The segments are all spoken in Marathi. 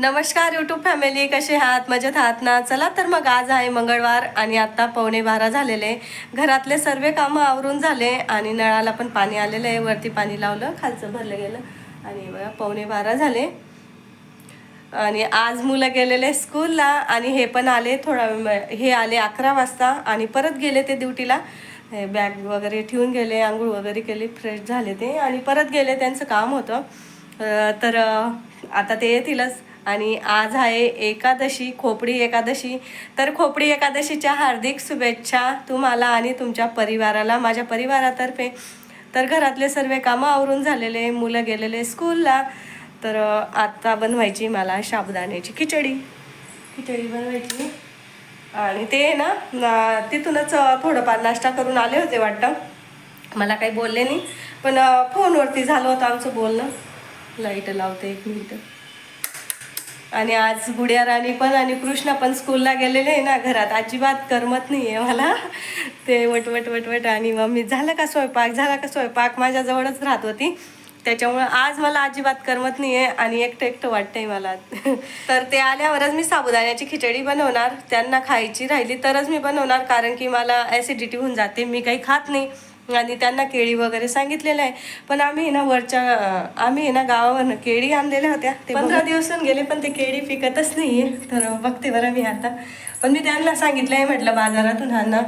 नमस्कार यूट्यूब फॅमिली कसे आहात? मजेत आहात ना? चला तर मग आज आहे मंगळवार आणि आत्ता पावणे बारा झालेले. घरातले सर्व कामं आवरून झाले आणि नळाला पण पाणी आलेलं आहे. वरती पाणी लावलं खालचं भरलं गेलं आणि बघा पावणे बारा झाले. आणि आज मुलं गेलेले स्कूलला आणि हे पण आले थोडा वेळ- हे आले अकरा वाजता आणि परत गेले ते ड्युटीला हे बॅग वगैरे ठेवून गेले आंघोळ वगैरे केली फ्रेश झाले ते आणि परत गेले त्यांचं काम होतं. तर आता ते येतीलच. आणि आज आहे एकादशी खोपडी एकादशी. तर खोपडी एकादशीच्या हार्दिक शुभेच्छा तुम्हाला आणि तुमच्या परिवाराला माझ्या परिवारातर्फे. तर घरातले सर्व कामं आवरून झालेले मुलं गेलेले स्कूलला. तर आत्ता बनवायची मला साबुदाण्याची खिचडी. खिचडी बनवायची. आणि ते ना ना तिथूनच थोडंफार नाश्ता करून आले होते वाटतं. मला काही बोलले नाही. पण फोनवरती झालं होतं आमचं बोलणं. लाइट लावते एक मिनिट. आणि आज गुड्या राणी पण आणि कृष्णा पण स्कूलला गेलेले आहे ना घरात. अजिबात करमत नाही आहे मला. ते वटवट वटवट आणि मम्मी झालं का स्वयंपाक? झाला का स्वयंपाक? माझ्याजवळच राहत होती. त्याच्यामुळं आज मला अजिबात करमत नाही आहे आणि एकटं एकटं वाटतंय मला. तर ते आल्यावरच मी साबुदाण्याची खिचडी बनवणार. त्यांना खायची राहिली तरच मी बनवणार कारण की मला ॲसिडिटी होऊन जाते. मी काही खात नाही. आणि त्यांना केळी वगैरे सांगितलेलं आहे. पण आम्ही ना वरच्या आम्ही ना गावावरनं केळी आणलेल्या होत्या. ते पंधरा दिवस होऊन गेले पण ते केळी पिकतच नाही आहे तर बघते बरं मी आता. पण मी त्यांना सांगितलं आहे म्हटलं बाजारातून आणा.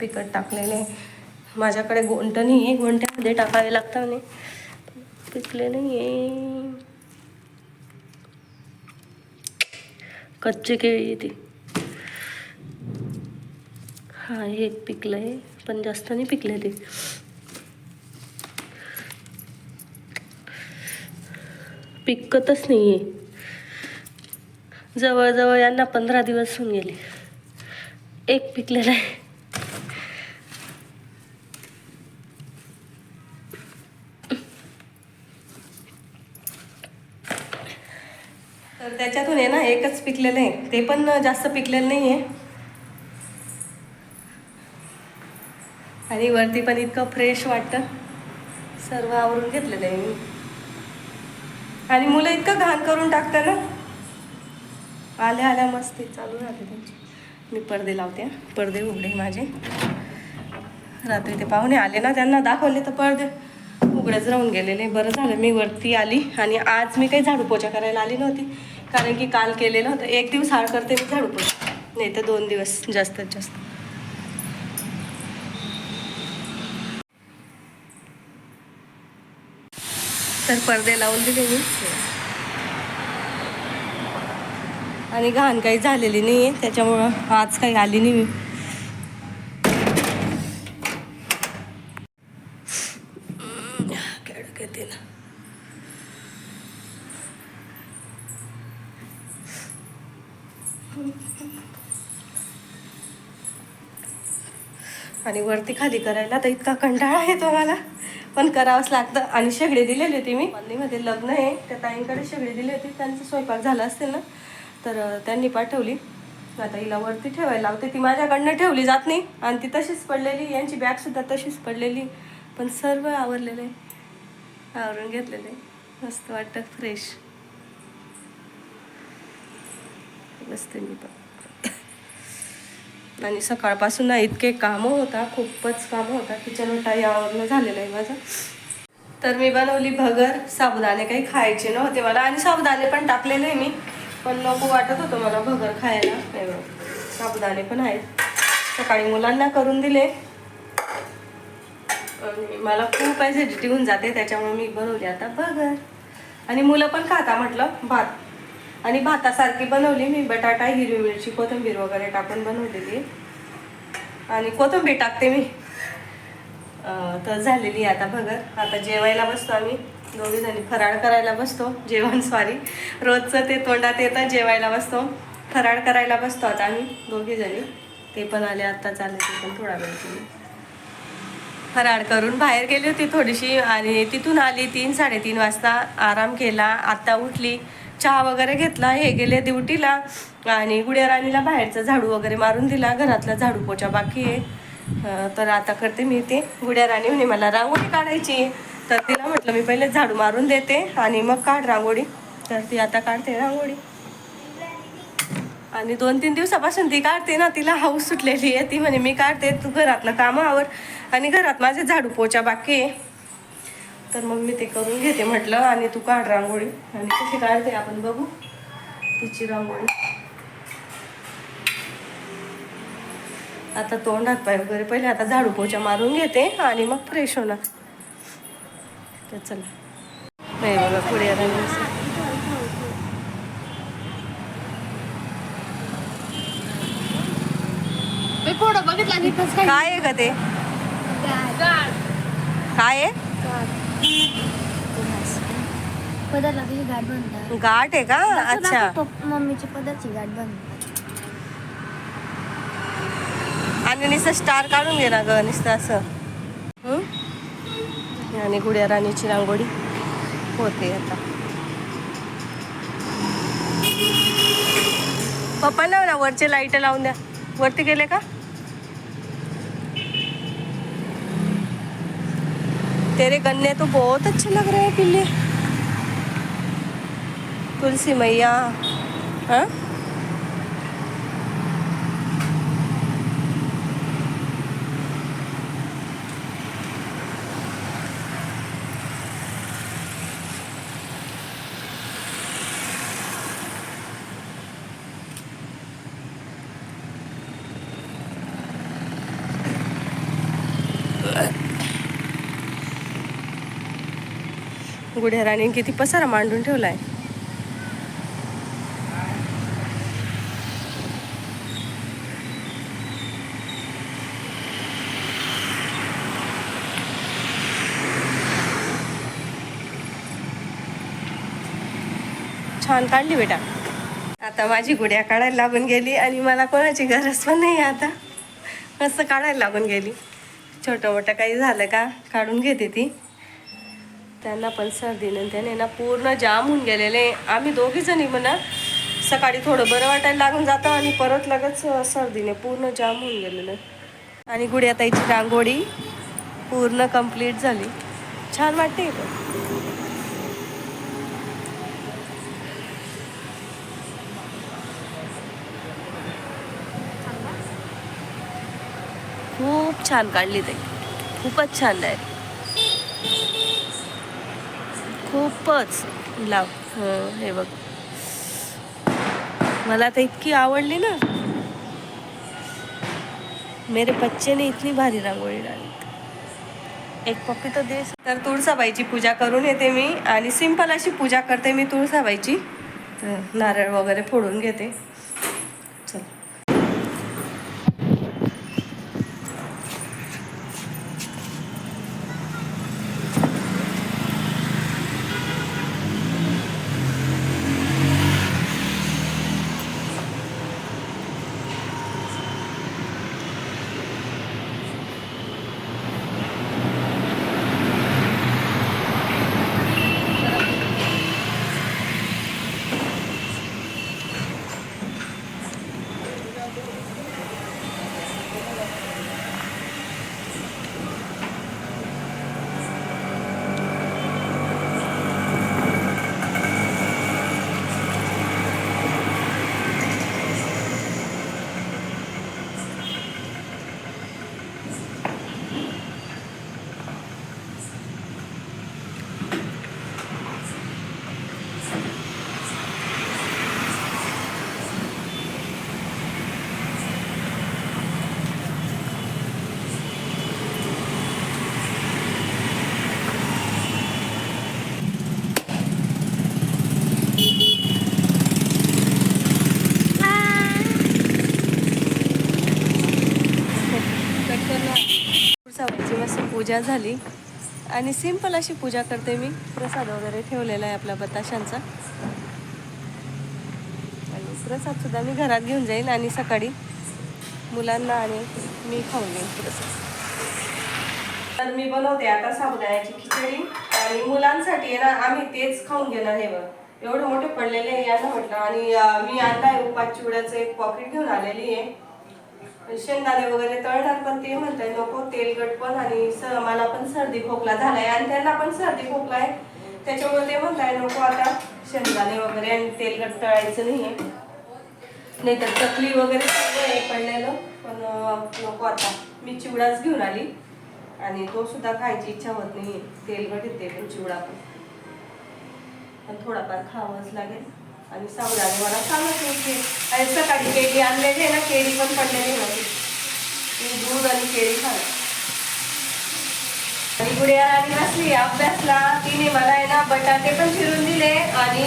पिकट टाकलेले. माझ्याकडे गोंट नाही आहे गोंट्यामध्ये टाकावे लागतं म्हणे पिकले नाही आहे कच्चे केळी आहे ती. हा हे एक पिकलं आहे पण जास्त नाही पिकलं ते. पिकतच नाही आहे जवळजवळ यांना पंधरा दिवस होऊन गेले. एक पिकलेला आहे. तर त्याच्यातून आहे ना एकच पिकलेलं आहे. ते पण जास्त पिकलेलं नाही आहे आणि वरती पण इतकं फ्रेश वाटतं. सर्व आवरून घेतलेलं आहे मी आणि मुलं इतकं घाण करून टाकतं ना. आल्या आल्या मस्ती चालू राहते त्यांची. मी पडदे लावते पडदे उघडे माझे. रात्री ते पाहुणे आले ना त्यांना दाखवले तर पडदे. उघडेच राहून गेलेले. बरं झालं मी वरती आली आणि आज मी काही झाडू पोछा करायला आली नव्हती. कारण की काल केलेलं होतं. एक दिवस हार करते मी झाडू पोछा. नाही तर दोन दिवस जास्तीत जास्त. तर पडदे लावून दिले मी. आणि घाण काही झालेली नाही आहे त्याच्यामुळं आज काही आली नाही मी. आणि वरती खाली करायला तर इतका कंटाळा येतो मला पण करावंच लागतं. आणि शेगडी दिलेली होती मी. मध्ये लग्न आहे. त्या ताईंकडे शेगडी दिली होती. त्यांचा स्वयंपाक झाला असेल ना. तर त्यांनी पाठवली. आता हिला वरती ठेवायला लावते. ती माझ्याकडनं ठेवली जात नाही. आणि ती तशीच पडलेली. यांची बॅगसुद्धा तशीच पडलेली. पण सर्व आवरलेलं. आहे आवरून घेतलेलं. आहे मस्त वाटतं. फ्रेश बसते मी पण. आणि सकाळपासून ना इतके कामं होता खूपच कामं होता. किचन उठा यावरनं झालेलं आहे माझं. तर मी बनवली भगर साबुदाणे काही खायचे नव्हते मला. आणि साबुदाणे पण टाकलेले आहे मी पण नको वाटत होतं मला भगर खायला. साबुदाणे पण आहेत. सकाळी मुलांना करून दिले. आणि मला खूप ॲसिडिटी होऊन जाते त्याच्यामुळे मी बनवली आता भगर. आणि मुलं पण खाता म्हटलं भात. आणि भातासारखी बनवली मी बटाटा हिरवी मिरची कोथिंबीर वगैरे टाकून बनवलेली. आणि कोथिंबीर टाकते मी. तर झालेली आहे आता भगर. आता जेवायला बसतो आम्ही. दोघी जणी फराळ करायला बसतो. जेवण सॉरी रोजचं ते तोंडात येतं जेवायला बसतो. फराळ करायला बसतो आता आम्ही दोघी जणी ते पण आले आत्ता चालले ते पण थोडा वेळ फराळ करून बाहेर गेली होती थोडीशी आणि तिथून आली तीन साडेतीन वाजता. आराम केला. आत्ता उठली. चहा वगैरे घेतला हे गेले ड्युटीला आणि गुड्या राणीला बाहेरचा झाडू वगैरे मारून दिला घरातला झाडू पोचा बाकी आहे. तर आता करते मी ते. गुड्या राणी म्हणे मला रांगोळी काढायची तर तिला म्हटलं मी पहिले झाडू मारून देते आणि मग काढ रांगोळी. तर ती आता काढते रांगोळी. आणि दोन तीन दिवसापासून ती काढते ना तिला हाऊस सुटलेली आहे. ती म्हणे मी काढते तू घरातलं कामावर आणि घरात माझे झाडू पोचा बाकी आहे. तर मग मी ते करून घेते म्हटलं आणि तू काढ रांगोळी. आणि कशी काढते आपण बघू. तिची रांगोळी. आता तोंड हात पाय वगैरे पहिले आता झाडू पोचा मारून घेते आणि मग फ्रेश होणार. तर चला. नाही बघा पुढे काय आहे का ते? काय आहे? गाठ बनतात. गाठ आहे का? अच्छा. मम्मीची पदाची गाठ बनतात आणि नुसतं स्टार काढून घे ना ग नुसतं असं? आणि गुड्या राणीची रांगोळी होते आता. पप्पा ना वरचे लाइट लावून द्या. वरती गेले का? तेरे गन्ने तो बहुत अच्छे लग रहे हैं पिल्ले। तुलसी मैया हाँ? गुढ्या राणी किती पसारा मांडून ठेवलाय. छान काढली बेटा. आता माझी गुड्या काढायला लागून गेली आणि मला कोणाची गरज पण नाही आता. मस्त काढायला लागून गेली? छोटं मोठं काही झालं का? काढून घेते ती. त्यांना पण आणि त्याने ना पूर्ण जाम होऊन गेलेले आम्ही दोघी जणी म्हणा सकाळी थोडं बरं वाटायला लागून जातं आणि परत लगेच सर्दीने पूर्ण जाम होऊन गेलेलं आणि गुडियाताईची रांगोळी पूर्ण कंप्लीट झाली. छान वाटते खूप छान काढली ते खूपच छान आहे. खूपच लाव हे बघ. मला तर इतकी आवडली ना. मेरे बच्चे इतकी भारी रांगोळी डाली. एक पप्पी तर दे तर तुळसाबाईची पूजा करून येते मी आणि सिंपल अशी पूजा करते मी तुळसाबाईची. नारळ वगैरे फोडून घेते चल तुळसाबाईची मस्त पूजा झाली. आणि सिंपल अशी पूजा करते मी. प्रसाद वगैरे ठेवलेला आहे आपला बताशांचा. आणि प्रसादसुद्धा मी घरात घेऊन जाईल आणि सकाळी मुलांना आणि मी खाऊन घेईन प्रसाद. तर मी बनवते आता साबुदाण्याची खिचडी. आणि मुलांसाठी ना आम्ही तेच खाऊन घेणार हे बघ. एवढे मोठे पडलेले आहे यांना म्हटलं. आणि मी आणलाय उपाच चिवड्याचं एक पॉकेट घेऊन आलेली आहे. शेंगदाणे वगैरे तळणार पण ते म्हणताय नको तेलकट पण आणि मला पण सर्दी खोकला झालाय आणि त्यांना पण सर्दी खोकला आहे. त्याच्यामुळे ते म्हणताय नको आता शेंगदाणे वगैरे आणि तेलकट तळायचं नाहीये. नाही तर चकली वगैरे सगळं पडलेलं पण नको आता. मी चिवडाच घेऊन आली आणि तो सुद्धा खायची इच्छा होत नाही तेलकट येते पण चिवडा पण. पण थोडाफार खावंच लागेल. आणि साबुदाणे मला सांगत होते. आणि सकाळी केळी आणलेली आहे ना केळी पण पडलेली होती मी दूध आणि केळी खाल्लं. आणि गुडिया आणि नसली अभ्यासला तिने मला आहे ना बटाटे पण चिरून दिले आणि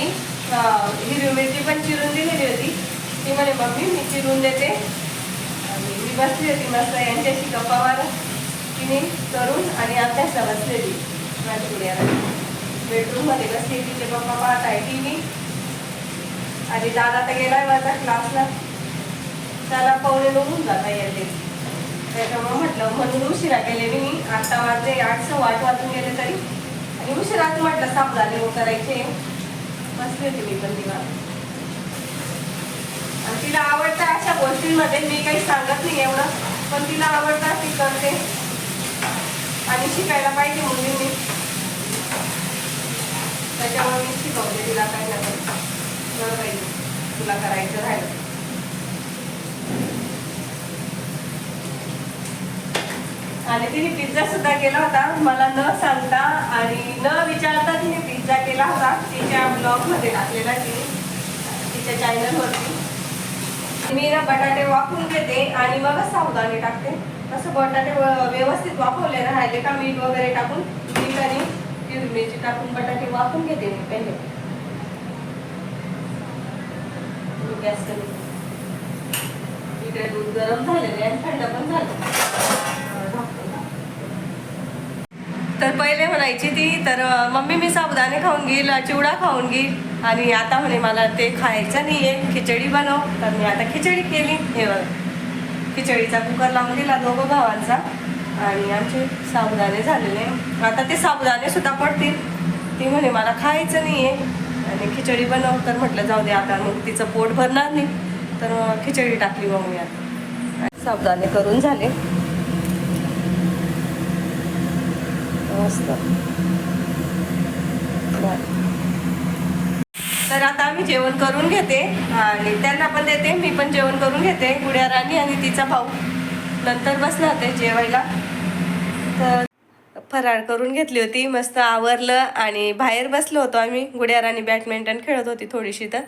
हिरवी मिरची पण चिरून दिलेली होती. ती म्हणे मम्मी मी चिरून देते. आणि मी बसली होती मस्त यांच्याशी गप्पा मारत. तिने करून आणि अभ्यासला बसलेली. माझी गुडिया राणी बेडरूममध्ये बसली तिचे पप्पा पाहत आहे. टी व्ही आणि दादा तर गेलाय माझा क्लासला त्याला पावणे होऊन जाता येते. त्याच्यामुळे म्हटलं म्हणून उशिरा गेले मी. आठता वाजले आठ सव्वा आठ वाजून गेले तरी. आणि उशिराच म्हटलं साबुदाणे हो करायचे. बसले होते मी पण तिला. आणि तिला आवडतं अशा गोष्टींमध्ये मी काही सांगत नाही एवढं पण तिला आवडतं ती करते. आणि शिकायला पाहिजे मुलींनी. त्याच्यामुळे मी शिकवते तिला काही ना कर बरं तुला करायचं राहिलं. आणि तिने पिझ्झा सुद्धा केला होता. मला न सांगता आणि न विचारता तिने पिझ्झा केला होता. तिच्या ब्लॉगमध्ये टाकलेला तिने. तिच्या चॅनल वरती मी ना बटाटे वाफून घेते आणि मग सावधाने टाकते. असं बटाटे व्यवस्थित वाफवले राहिले का? मीठ वगैरे टाकून मीठ आणि हिरवी मिरची टाकून बटाटे वाफून घेते मी पहिले. गॅस कमी. इकडे दूध गरम झालेले आणि थंड पण झालं. तर पहिले म्हणायची ती तर मम्मी मी साबुदाणे खाऊन घेईल चिवडा खाऊन घेईल. आणि आता म्हणे मला ते खायचं नाही आहे खिचडी बनव. तर मी आता खिचडी केली. हे बघ. खिचडीचा कुकर लावून दिला दोघं भावांचा. आणि आमचे साबुदाणे झालेले. आता ते साबुदाणे सुद्धा पडतील. ती म्हणे मला खायचं नाही आहे आणि खिचडी बनव तर म्हटलं जाऊ दे आता मग तिचं पोट भरणार नाही. तर खिचडी टाकली मग मी आता सावधाने करून झाले. मस्त. तर आता आम्ही जेवण करून घेते आणि त्यांना पण देते मी पण जेवण करून घेते गुड्या राणी आणि तिचा भाऊ. नंतर बसला ते जेवायला. तर फराळ करून घेतली होती. मस्त आवरलं आणि बाहेर बसलो होतो आम्ही. गुड्यार आणि बॅडमिंटन खेळत होती थोडीशी तर.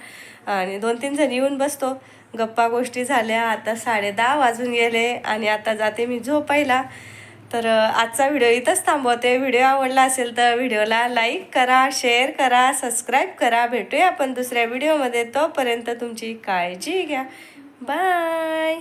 आणि दोन तीन जण येऊन बसतो. गप्पा गोष्टी झाल्या. आता साडे दहा वाजून गेले आणि आता जाते मी झोपायला. तर आजचा व्हिडिओ इथंच थांबवते. व्हिडिओ आवडला असेल तर व्हिडिओला लाईक करा शेअर करा सबस्क्राईब करा. भेटूया आपण दुसऱ्या व्हिडिओमध्ये. तोपर्यंत तुमची काळजी घ्या. बाय!